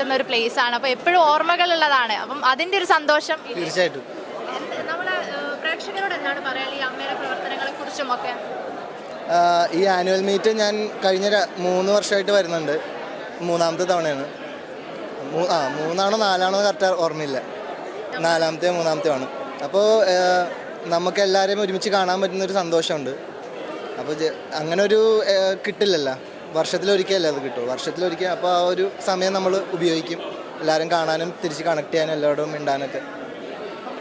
കിടക്കുന്ന ഒരു പ്ലേസ് ആണ്. അപ്പോൾ എപ്പോഴും ഓർമ്മകൾ ഉള്ളതാണ് അപ്പം അതിന്റെ ഒരു സന്തോഷം? തീർച്ചയായിട്ടും. പ്രേക്ഷകരോട് എന്താണ് പറയാൻ ഈ അമ്മയുടെ പ്രവർത്തനങ്ങളെ കുറിച്ചും ഒക്കെ. ഈ ആനുവൽ മീറ്റ് ഞാൻ കഴിഞ്ഞ മൂന്ന് വർഷമായിട്ട് വരുന്നുണ്ട്. മൂന്നാമത്തെ തവണയാണ്. ആ മൂന്നാണോ നാലാണോ കറക്റ്റ് ഓർമ്മയില്ല. നാലാമത്തെ മൂന്നാമത്തെ ആണ്. അപ്പോൾ നമുക്ക് എല്ലാവരെയും ഒരുമിച്ച് കാണാൻ പറ്റുന്ന ഒരു സന്തോഷമുണ്ട്. അപ്പോൾ അങ്ങനെ ഒരു കിട്ടില്ലല്ലോ. വർഷത്തിലൊരിക്കലല്ലേ അത് കിട്ടും വർഷത്തിലൊരിക്കൽ അപ്പോൾ ആ ഒരു സമയം നമ്മൾ ഉപയോഗിക്കും. എല്ലാവരും കാണാനും തിരിച്ച് കണക്ട് ചെയ്യാനും എല്ലാവരോടും മിണ്ടാനൊക്കെ.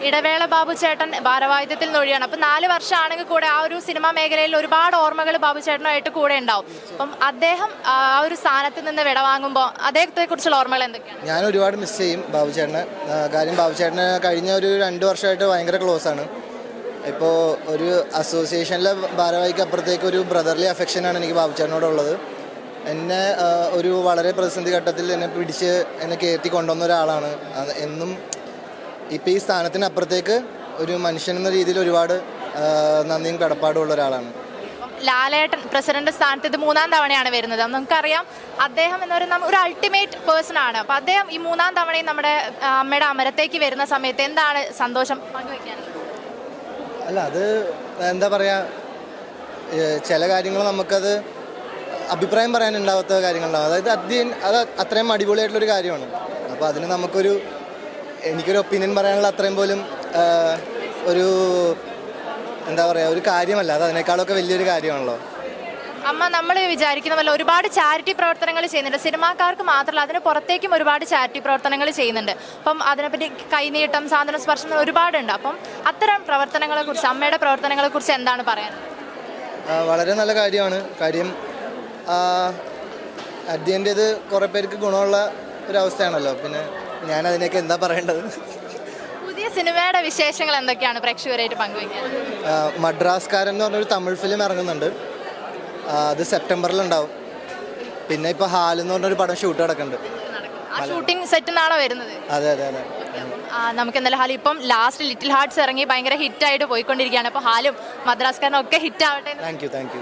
ഇടവേള ബാബു ചേട്ടൻ ഭാരവാഹിത്യത്തിൽ നൊഴിയാണ് അപ്പം നാല് വർഷമാണെങ്കിൽ കൂടെ ആ ഒരു സിനിമാ മേഖലയിൽ ഒരുപാട് ഓർമ്മകൾ ബാബു ചേട്ടനുമായിട്ട് കൂടെ ഉണ്ടാവും. അപ്പം അദ്ദേഹം ആ ഒരു സ്ഥാനത്ത് നിന്ന് വിടവാങ്ങുമ്പോൾ അദ്ദേഹത്തെ കുറിച്ചുള്ള ഓർമ്മകൾ എന്തൊക്കെയാണ്? ഞാൻ ഒരുപാട് മിസ് ചെയ്യും ബാബു ചേട്ടനെ. കാര്യം ബാബു ചേട്ടന് കഴിഞ്ഞ ഒരു രണ്ട് വർഷമായിട്ട് ഭയങ്കര ക്ലോസ് ആണ്. ഇപ്പോൾ ഒരു അസോസിയേഷനിലെ ഭാരവാഹിക്ക് അപ്പുറത്തേക്ക് ഒരു ബ്രദർലി അഫെക്ഷനാണ് എനിക്ക് ബാബു ചേട്ടനോടുള്ളത്. എന്നെ ഒരു വളരെ പ്രതിസന്ധി ഘട്ടത്തിൽ എന്നെ പിടിച്ച് എന്നെ കയറ്റി കൊണ്ടുവന്ന ഒരാളാണ്. എന്നും ഇപ്പോൾ ഈ സ്ഥാനത്തിന് അപ്പുറത്തേക്ക് ഒരു മനുഷ്യൻ എന്ന രീതിയിൽ ഒരുപാട് നന്ദിയും കടപ്പാടും ഉള്ള ഒരാളാണ്. ലാലേട്ടൻ പ്രസിഡന്റ് സ്ഥാനത്ത് ഇത് മൂന്നാം തവണയാണ് വരുന്നത്. നമുക്കറിയാം അദ്ദേഹം എന്നൊരു പറയുന്ന ഒരു അൾട്ടിമേറ്റ് പേഴ്സൺ ആണ്. അപ്പം അദ്ദേഹം ഈ മൂന്നാം തവണയും നമ്മുടെ അമ്മയുടെ അമരത്തേക്ക് വരുന്ന സമയത്ത് എന്താണ് സന്തോഷം പങ്കുവയ്ക്കാനുള്ളത് അല്ല അത് എന്താ പറയുക ചില കാര്യങ്ങൾ നമുക്കത് അഭിപ്രായം പറയാനുണ്ടാവാത്ത കാര്യങ്ങളുണ്ടാവും. അതായത് അധ്യയൻ അത് അത്രയും അടിപൊളിയായിട്ടുള്ളൊരു കാര്യമാണ്. അപ്പോൾ അതിന് നമുക്കൊരു എനിക്കൊരു ഒപ്പീനിയൻ പറയാനുള്ള അത്രയും പോലും ഒരു എന്താ പറയുക ഒരു കാര്യമല്ല. അത് അതിനേക്കാളൊക്കെ വലിയൊരു കാര്യമാണല്ലോ. അമ്മ നമ്മൾ വിചാരിക്കുന്ന പോലെ ഒരുപാട് ചാരിറ്റി പ്രവർത്തനങ്ങൾ ചെയ്യുന്നുണ്ട്. സിനിമാക്കാർക്ക് മാത്രമല്ല അതിന് പുറത്തേക്കും ഒരുപാട് ചാരിറ്റി പ്രവർത്തനങ്ങൾ ചെയ്യുന്നുണ്ട്. അപ്പം അതിനെപ്പറ്റി കൈനീട്ടം സാന്ത്വന സ്പർശം ഒരുപാടുണ്ട്. അപ്പം അത്തരം പ്രവർത്തനങ്ങളെ കുറിച്ച് അമ്മയുടെ പ്രവർത്തനങ്ങളെ കുറിച്ച് എന്താണ് പറയാൻ വളരെ നല്ല കാര്യമാണ്. കാര്യം അധ്യയന്റെ ഇത് കുറേ പേർക്ക് ഗുണമുള്ള ഒരു അവസ്ഥയാണല്ലോ പിന്നെ ഞാൻ അതിനൊക്കെ എന്താ പറയേണ്ടത്? പുതിയ സിനിമയുടെ വിശേഷങ്ങൾ എന്തൊക്കെയാണ് പ്രേക്ഷകരായിട്ട് പങ്കുവയ്ക്കാൻ? ആ, മദ്രാസ്കാരൻ എന്ന് പറഞ്ഞൊരു തമിഴ് ഫിലിം ഇറങ്ങുന്നുണ്ട്. അത് സെപ്റ്റംബറിൽ ഉണ്ടാവും പിന്നെ ഇപ്പോൾ ഹാൽ എന്ന് പറഞ്ഞൊരു പടം ഷൂട്ട് നടക്കുന്നുണ്ട്. ഷൂട്ടിംഗ് നിന്നാണോ വരുന്നത്. അതെ അതെ അതെ. നമുക്ക് എന്തായാലും ഹാൽ ഇപ്പം ലാസ്റ്റ് ലിറ്റിൽ ഹാർട്സ് ഇറങ്ങി ഭയങ്കര ഹിറ്റായിട്ട് പോയിക്കൊണ്ടിരിക്കുകയാണ്. അപ്പോൾ ഹാലും മദ്രാസ്കാരനും ഒക്കെ ഹിറ്റ് ആവട്ടെ thank you thank you